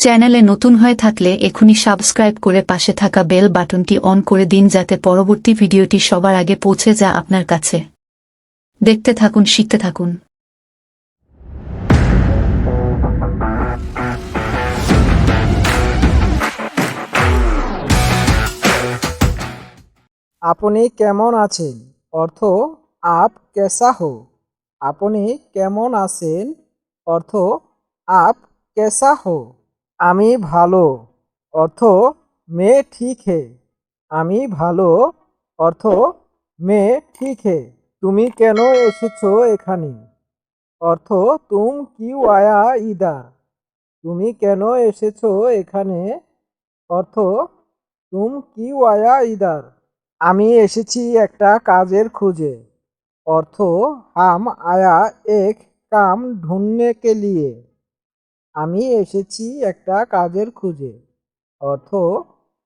চ্যানেলে নতুন হয়ে থাকলে এখনই সাবস্ক্রাইব করে পাশে থাকা বেল বাটনটি অন করে দিন যাতে পরবর্তী ভিডিওটি সবার আগে পৌঁছে যা আপনার কাছে। দেখতে থাকুন, শিখতে থাকুন। আপনি কেমন আছেন? অর্থ, আপ কেসা হো? আপনি কেমন আছেন? অর্থ, আপ কেসা হো? আমি ভালো, অর্থ মে ঠিক হে। আমি ভালো, অর্থ মে ঠিক হে। তুমি কেন এসেছ এখানে? অর্থ তুম কিউ আয়া ইদার তুমি কেন এসেছ এখানে? অর্থ তুম কিউ আয়া ইদার আমি এসেছি একটা কাজের খুঁজে। অর্থ হাম আয়া এক কাম ঢুননে কে লিয়ে। আমি এসেছি একটা কাজের খুঁজে। অর্থ,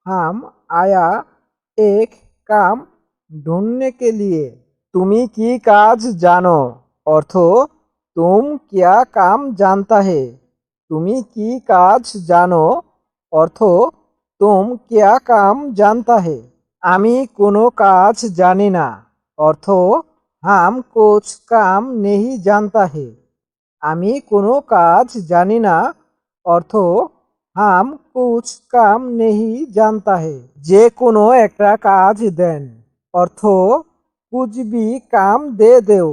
হাম আয়া এক কাম ঢুননে কে লিয়ে। তুমি কি কাজ জানো? অর্থ, তুম কিয়া কাম জানতা হে? তুমি কি কাজ জানো? অর্থ, তুম কিয়া কাম জানতা হে? আমি কোনো কাজ জানি না। অর্থ, হাম কোচ কাম নেহি জানতা হে। আমি কোনো কাজ জানি না, অর্থ হাম কুছ কাম নেহি জানতা হে যে কোনো একটা কাজ দেন, অর্থ কুছ বি কাম দে দেও।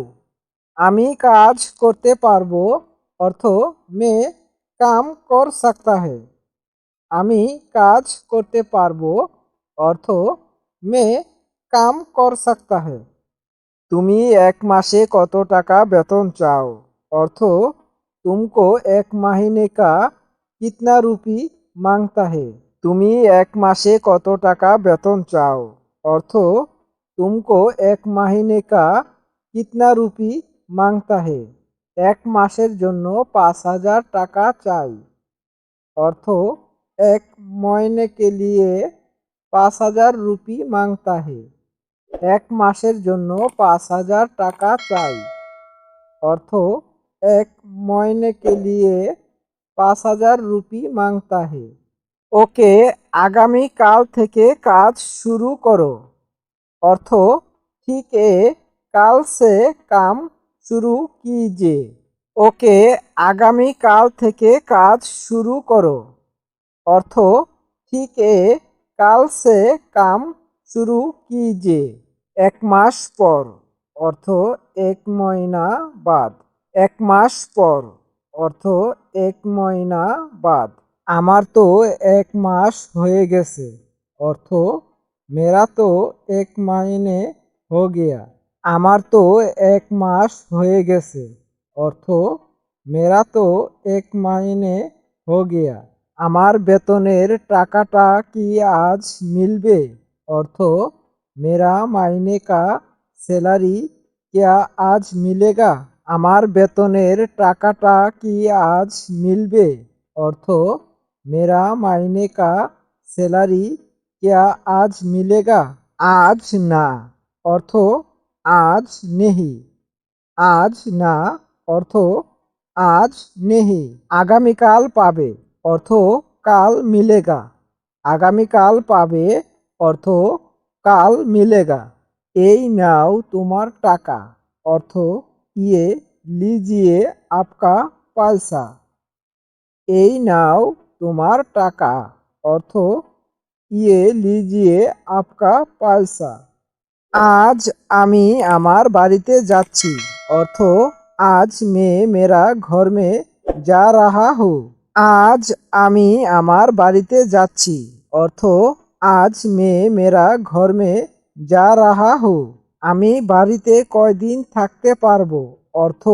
আমি কাজ করতে পারব, অর্থ মে কাম কর সকতা হে আমি কাজ করতে পারব, অর্থ মে কাম কর সকতা হে তুমি এক মাসে কত টাকা বেতন চাও? অর্থ, তুমকো এক মাহিনে কা কিতনা রুপি মাংতা হে? তুমি এক মাসে কত টাকা বেতন চাও? অর্থ, তুমকো এক মাহিনে কা কিতনা রুপি মাংতা হে? এক মাসের জন্য পাঁচ হাজার টাকা চাই। অর্থ, এক ময়নে কে লিয়ে পাঁচ হাজার রুপি মাংতা হে। এক মাসের জন্য পাঁচ হাজার টাকা চাই। অর্থ এক ময়নে কে লিয়ে পাঁচ হাজার রুপি মাংতা হে। ওকে আগামী কাল থেকে কাজ শুরু করো। অর্থ, ঠিক এ কাল সে কাম শুরু কিজে। ওকে আগামী কাল থেকে কাজ শুরু করো। অর্থ, ঠিক এ কাল সে কাম শুরু কিজে। এক মাস পর। অর্থ, এক ময়না বাদ। এক মাস পর, অর্থ এক ময়না বাদ। আমার তো এক মাস হয়ে গেছে, অর্থ মেরা তো এক মাইনে হো গিয়া। আমার তো এক মাস হয়ে গেছে, অর্থ মেরা তো এক মাইনে হো গিয়া। আমার বেতনের টাকাটা কি আজ মিলবে? অর্থ মেরা মাইনে কা স্যালারি क्या আজ মিলেগা? আমার বেতনের টাকাটা কি আজ মিলবে? অর্থ, মেরা মাইনে কা স্যালারি क्या আজ মিলেগা? আজ না। অর্থ, আজ নেহি। আজ না। অর্থ, আজ নেহি। আগামীকাল পাবে। অর্থ, কাল মিলেগা। আগামীকাল পাবে। অর্থ, কাল মিলেগা। এই নাও তোমার টাকা। অর্থ ইয়ে লিজিয়ে আপকা পয়সা এই নাও তোমার টাকা। অর্থ ইয়ে লিজিয়ে আপকা পয়সা আজ আমি আমার বাড়িতে যাচ্ছি। অর্থ আজ মে মেরা ঘর মে যা রাহা হু আজ আমি আমার বাড়িতে যাচ্ছি। অর্থ আজ মে মেরা ঘর মে যা রাহা হু আমি বাড়িতে কয়দিন থাকতে পারব? অর্থ,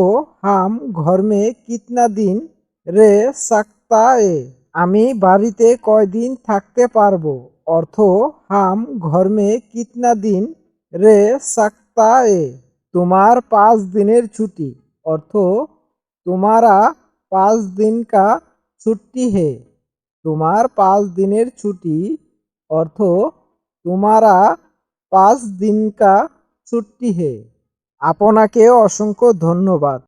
হাম ঘর মে কিতনা দিন রে সকতা এ আমি বাড়িতে কয়দিন থাকতে পারব? অর্থ, হাম ঘর মে কিতনা দিন রে সকতা এ তোমার পাঁচ দিনের ছুটি। অর্থ, তোমারা পাঁচ দিন কা ছুट्टी হে। তোমার পাঁচ দিনের ছুটি। অর্থ, তোমারা পাঁচ দিন কা ছুট্টি হে। আপনাকে অসংখ্য ধন্যবাদ।